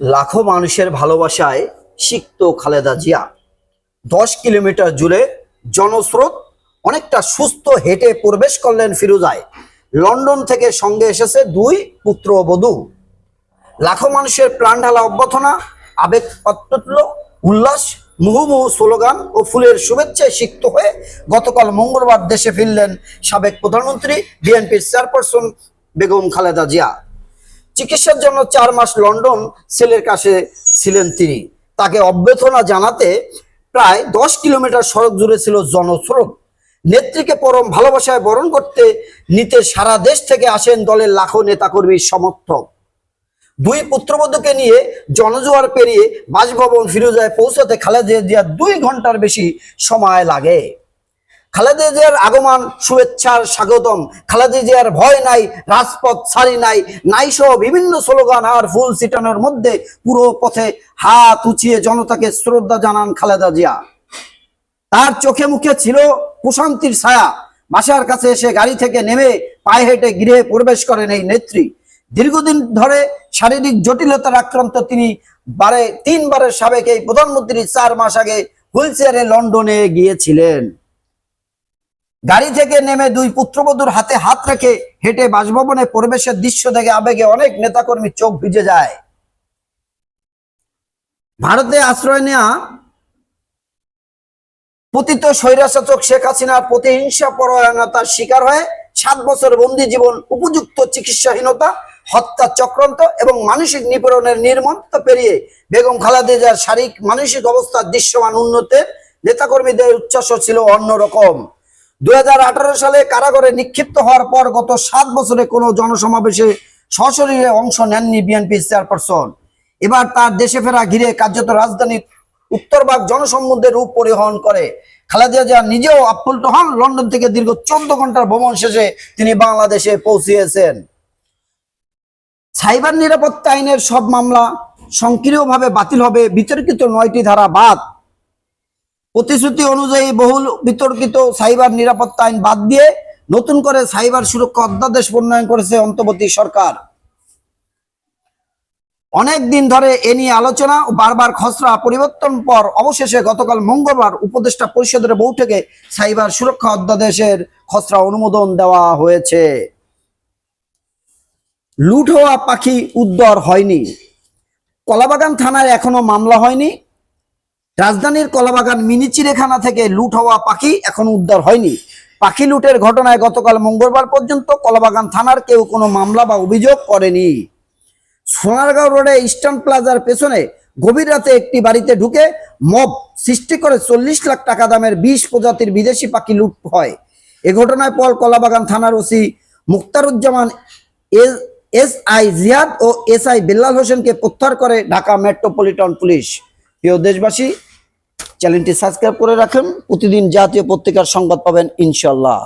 লাখো মানুষের ভালোবাসায় সিক্ত খালেদা জিয়া। দশ কিলোমিটার জুড়ে জনস্রোত অনেকটা সুস্থ হেঁটে প্রবেশ করলেন ফিরোজায়। লন্ডন থেকে সঙ্গে এসেছে দুই পুত্রবধূ লাখো মানুষের প্রাণ ঢালা অভ্যর্থনা, আবেগ অত্যুল্য, উল্লাস মুহুমুহু স্লোগান ও ফুলের শুভেচ্ছায় সিক্ত হয়ে গতকাল মঙ্গলবার দেশে ফিরলেন সাবেক প্রধানমন্ত্রী, বিএনপির চেয়ারপারসন বেগম খালেদা জিয়া। চিকিৎসার জন্য চার মাস লন্ডন সেলের কাছে ছিলেন তিনি। তাকে অভ্যর্থনা জানাতে প্রায় দশ কিলোমিটার সড়ক জুড়ে ছিল জনস্রোত। নেত্রীকে পরম ভালোবাসায় বরণ করতে নিতে সারা দেশ থেকে আসেন দলের লাখো নেতাকর্মীর সমর্থক। দুই পুত্রবধূকে নিয়ে জনজোয়ার পেরিয়ে বাসভবন ফিরোজায় পৌঁছাতে খালেদা জিয়ার দুই ঘণ্টার বেশি সময় লাগে। খালেদা জিয়ার আগমন শুভেচ্ছার স্বাগতম। খালেদা জিয়ার ভয় নাই, রাজপথ ছাড়ি নাই নাই সহ বিভিন্ন স্লোগান আর ফুল ছিটানোর মধ্যে পুরো পথে হাত উঁচিয়ে জনতাকে শ্রদ্ধা জানান খালেদা জিয়া। তার চোখে মুখে ছিল প্রশান্তির ছায়া। বাসার কাছে এসে গাড়ি থেকে নেমে পায়ে হেঁটে গৃহে প্রবেশ করেন এই নেত্রী। দীর্ঘদিন ধরে শারীরিক জটিলতার আক্রান্ত তিনি বারে, তিনবারের সাবেক এই প্রধানমন্ত্রী চার মাস আগে হুইল চেয়ারে লন্ডনে গিয়েছিলেন। গাড়ি থেকে নেমে দুই পুত্রবধূর হাতে হাত রেখে হেঁটে বাসভবনে প্রবেশের দৃশ্য দেখে আবেগে অনেক নেতাকর্মীর চোখ ভিজে যায়। ভারতে আশ্রয় নেয়া পতিত স্বৈরাশাসক শেখ হাসিনার প্রতিহিংসা পরায়ণতার শিকার হয়ে সাত বছর বন্দি জীবন, উপযুক্ত চিকিৎসাহীনতা, হত্যা চক্রান্ত এবং মানসিক নিপীড়নের নির্মমতা পেরিয়ে বেগম খালাদেজার শারীরিক মানসিক অবস্থার দৃশ্যমান উন্নতের নেতাকর্মীদের উচ্ছ্বাস ছিল অন্যরকম। দুই হাজার আঠারো সালে কারাগারে নিক্ষিপ্ত হওয়ার পর গত সাত বছরে কোনো জনসমাবেশে সশরীরে অংশ নেননি বিএনপি চেয়ারপারসন। এবার তার দেশে ফেরা ঘিরে কার্যত রাজধানীর উত্তরভাগ জনসম্বন্ধে রূপ পরিবহন করে। খালেদা জিয়া নিজেও আপ্লুত হন। লন্ডন থেকে দীর্ঘ চোদ্দ ঘণ্টার ভ্রমণ শেষে তিনি বাংলাদেশে পৌঁছিয়েছেন। সাইবার নিরাপত্তা আইনের সব মামলা সংক্রিয়ভাবে বাতিল হবে বিতর্কিত নয়টি ধারা বাদ। প্রতিশ্রুতি অনুযায়ী বহুল বিতর্কিত সাইবার নিরাপত্তা আইন বাদ দিয়ে নতুন করে সাইবার সুরক্ষা অধ্যাদেশ প্রণয়ন করেছে অন্তর্বর্তী সরকার। অনেক দিন ধরে এ নিয়ে আলোচনা ও বারবার খসড়া পরিবর্তন পর অবশেষে গতকাল মঙ্গলবার উপদেষ্টা পরিষদের বৈঠকে সাইবার সুরক্ষা অধ্যাদেশের খসড়া অনুমোদন দেওয়া হয়েছে। লুট হওয়া পাখি উদ্ধার হয়নি। কলাবাগান থানায় এখনও মামলা হয়নি। রাজধানীর কলাবাগান মিনি চিড়িয়াখানা থেকে লুট হওয়া পাখি এখনও উদ্ধার হয়নি। পাখি লুটের ঘটনায় গতকাল মঙ্গলবার পর্যন্ত কলাবাগান থানার কেউ কোনো মামলা বা অভিযোগ করেনি। সোনারগাঁও রোডে ইস্টার্ন প্লাজার পেছনে গভীর রাতে একটি বাড়িতে ঢুকে মব সৃষ্টি করে চল্লিশ লাখ টাকা দামের বিশ প্রজাতির বিদেশি পাখি লুট হয়। এ ঘটনায় পর কলাবাগান থানার OC Muktaruzzaman S I Ziad O S I Bellal হোসেনকে প্রত্যাহার করে ঢাকা মেট্রোপলিটন পুলিশ। প্রিয় দেশবাসী চ্যানেলটি সাবস্ক্রাইব করে রাখেন। প্রতিদিন জাতীয় পত্রিকার সংবাদ পাবেন ইনশাল্লাহ